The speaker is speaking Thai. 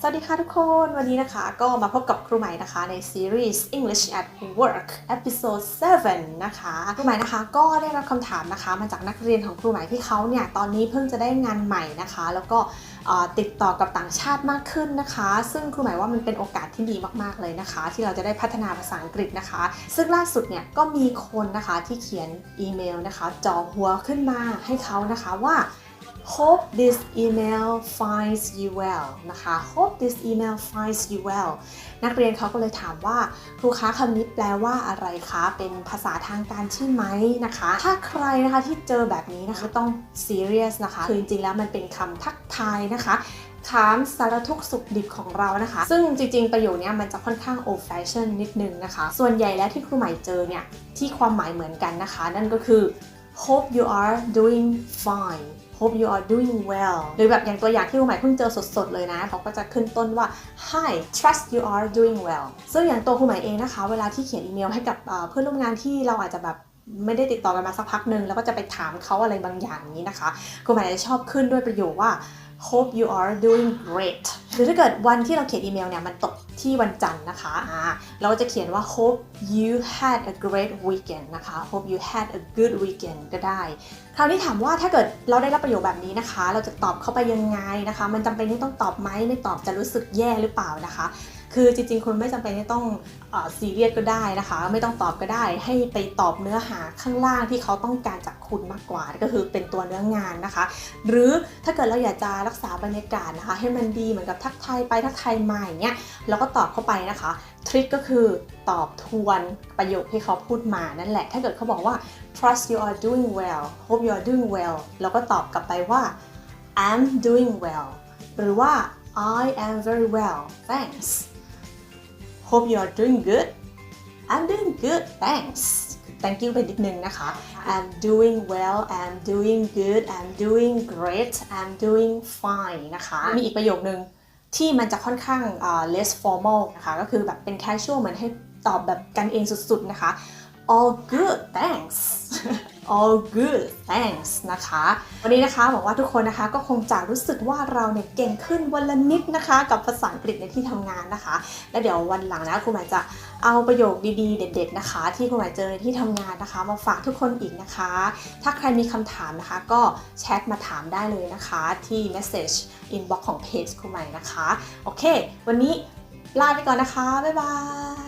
สวัสดีค่ะทุกคน วันนี้นะคะก็มาพบกับครูใหม่นะคะในซีรีส์ English at Work episode 7 นะคะครูใหม่นะคะก็ได้รับคำถามนะคะมาจากนักเรียนของครูใหม่ที่เขาเนี่ยตอนนี้เพิ่งจะได้งานใหม่นะคะ แล้วก็ติดต่อกับต่างชาติมากขึ้นนะคะ ซึ่งครูหมายว่ามันเป็นโอกาสที่ดีมากๆเลยนะคะ ที่เราจะได้พัฒนาภาษาอังกฤษนะคะ ซึ่งล่าสุดเนี่ยก็มีคนนะคะที่เขียนอีเมลนะคะจอหัวขึ้นมาให้เขานะคะว่า hope this email finds you well นะคะ hope this email finds you well นักเรียนเขาก็เลยถามว่าครูคะคำนี้แปลว่าอะไรคะ เป็นภาษาทางการใช่ไหมนะคะ ถ้าใครนะคะที่เจอแบบนี้นะคะต้อง serious นะคะ คือจริงๆแล้วมันเป็นคำทักทายนะคะถามสารทุกข์สุขดิบของเรานะคะ ซึ่งจริงๆ ประโยคเนี้ยมันจะค่อนข้าง old fashion นิดนึงนะคะ ส่วนใหญ่แล้วที่ครูใหม่เจอเนี่ย ที่ความหมายเหมือนกันนะคะ นั่นก็คือ hope you are doing fine hope you are doing well หรือแบบอย่างตัวอย่างที่ครูใหม่เพิ่งเจอสดๆเลยนะ เขาก็จะขึ้นต้นว่า hi trust you are doing well ซึ่งอย่างตัวครูใหม่เองนะคะ เวลาที่เขียนอีเมลให้กับเพื่อนร่วมงานที่เราอาจจะแบบไม่ได้ติดต่อกันมาสักพักหนึ่งแล้วก็จะไปถามเขาอะไรบางอย่างนี้นะคะครูหมายจะชอบขึ้นด้วยประโยคว่า hope you are doing great หรือถ้าเกิดวันที่เราเขียนอีเมลเนี่ยมันตกที่วันจันทร์นะคะะเราจะเขียนว่า hope you had a great weekend นะคะ hope you had a good weekend ก็ได้ คราวนี้ถามว่าถ้าเกิดเราได้รับประโยคแบบนี้นะคะ เราจะตอบเข้าไปยังไงนะคะ มันจำเป็นที่ต้องตอบไหมไม่ตอบจะรู้สึกแย่หรือเปล่านะคะ คือจริงๆคุณไม่จำเป็นที่ต้องซีเรียสก็ได้นะคะ ไม่ต้องตอบก็ได้ ให้ไปตอบเนื้อหาข้างล่างที่เขาต้องการจากคุณมากกว่า ก็คือเป็นตัวเนื้องานนะคะ หรือถ้าเกิดเราอยากจะรักษาบรรยากาศนะคะ ให้มันดีเหมือนกับทักทายไปทักทายมาอย่างเงี้ยเราก็ตอบเข้าไปนะคะทริคก็คือตอบทวนประโยคที่เขาพูดมานั่นแหละ ถ้าเกิดเขาบอกว่า trust you are doing well hope you are doing well เราก็ตอบกลับไปว่า I'm doing well หรือว่า I am very well thanks hope you are doing good I'm doing good thanks thank you ไปนิดนึงนะคะ I'm doing well I'm doing good I'm doing great I'm doing fine นะคะ มีอีกประโยคนึงที่มันจะค่อนข้างอ่า less formal นะคะ ก็คือแบบเป็น casual เหมือนให้ตอบแบบกันเองสุดๆนะคะ all good thanks all good thanks นะคะ วันนี้นะคะหวังว่าทุกคนนะคะก็คงจะรู้สึกว่าเราเนี่ยเก่งขึ้นวันละนิดนะคะ กับภาษาอังกฤษในที่ทำงานนะคะ แล้วเดี๋ยววันหลังนะครูหมายจะเอาประโยคดีๆ เด็ด ๆนะคะ ที่ครูหมายเจอในที่ทำงานนะคะ มาฝากทุกคนอีกนะคะ ถ้าใครมีคำถามนะคะ ก็แชทมาถามได้เลยนะคะที่ message inbox ของเพจครูใหม่นะคะ โอเค วันนี้ลาไปก่อนนะคะ บ๊ายบาย